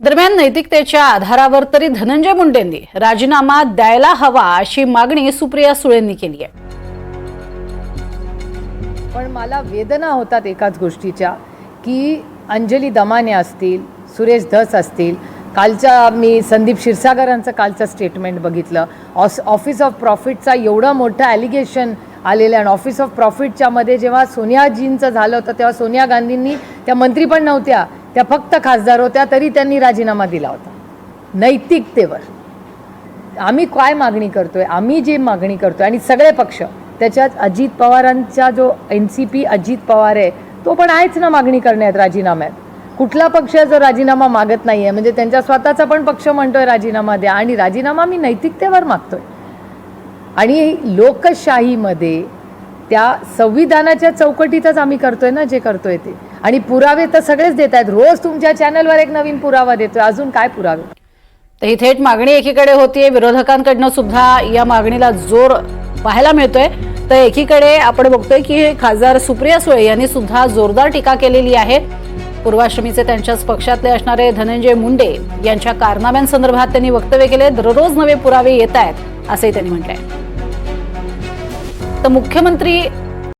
दरम्यान नैतिकतेच्या आधारावर तरी धनंजय मुंडेंनी राजीनामा द्यायला हवा अशी मागणी सुप्रिया सुळेंनी केली आहे. पण मला वेदना होतात एकाच गोष्टीच्या की अंजली दमाने असतील सुरेश धस असतील कालच्या मी संदीप क्षीरसागरांचं कालचं स्टेटमेंट बघितलं. ऑस ऑफिस ऑफ प्रॉफिटचा एवढं मोठं ॲलिगेशन आलेलं आहे. आणि ऑफिस ऑफ प्रॉफिटच्यामध्ये जेव्हा सोनियाजींचं झालं होतं तेव्हा सोनिया गांधींनी त्या मंत्री पण नव्हत्या. त्या फक्त खासदार होत्या तरी त्यांनी राजीनामा दिला होता. नैतिकतेवर. आम्ही काय मागणी करतोय? आम्ही जे मागणी करतोय आणि सगळे पक्ष त्याच्यात अजित पवारांचा जो N C P Ajit Pawar आहे तो पण आहेच ना मागणी करण्यात राजीनाम्यात. कुठला पक्ष जो राजीनामा मागत नाही आहे म्हणजे त्यांच्या स्वतःचा पण पक्ष म्हणतोय राजीनामा द्या आणि राजीनामा मी नैतिकतेवर मागतोय. आणि लोकशाहीमध्ये त्या संविधानाच्या चौकटीतच आम्ही करतोय ना जे करतोय ते. आणि पुरावे तर सगळेच देत आहेत. रोज तुमच्या चॅनलवर एक नवीन पुरावा देतोय. अजून काय पुरावे? तर ही थेट मागणी एकीकडे होतीये. विरोधकांकडनं सुद्धा या मागणीला जोर पाहायला मिळतोय. तर एकीकडे आपण बघतोय की खासदार सुप्रिया सुळे यांनी सुद्धा जोरदार टीका केलेली आहे. पूर्वाश्रमीचे त्यांच्याच पक्षातले असणारे धनंजय मुंडे यांच्या कारनाम्यांसंदर्भात त्यांनी वक्तव्य केले. दररोज नवे पुरावे येत आहेत असंही त्यांनी म्हटलंय. तर मुख्यमंत्री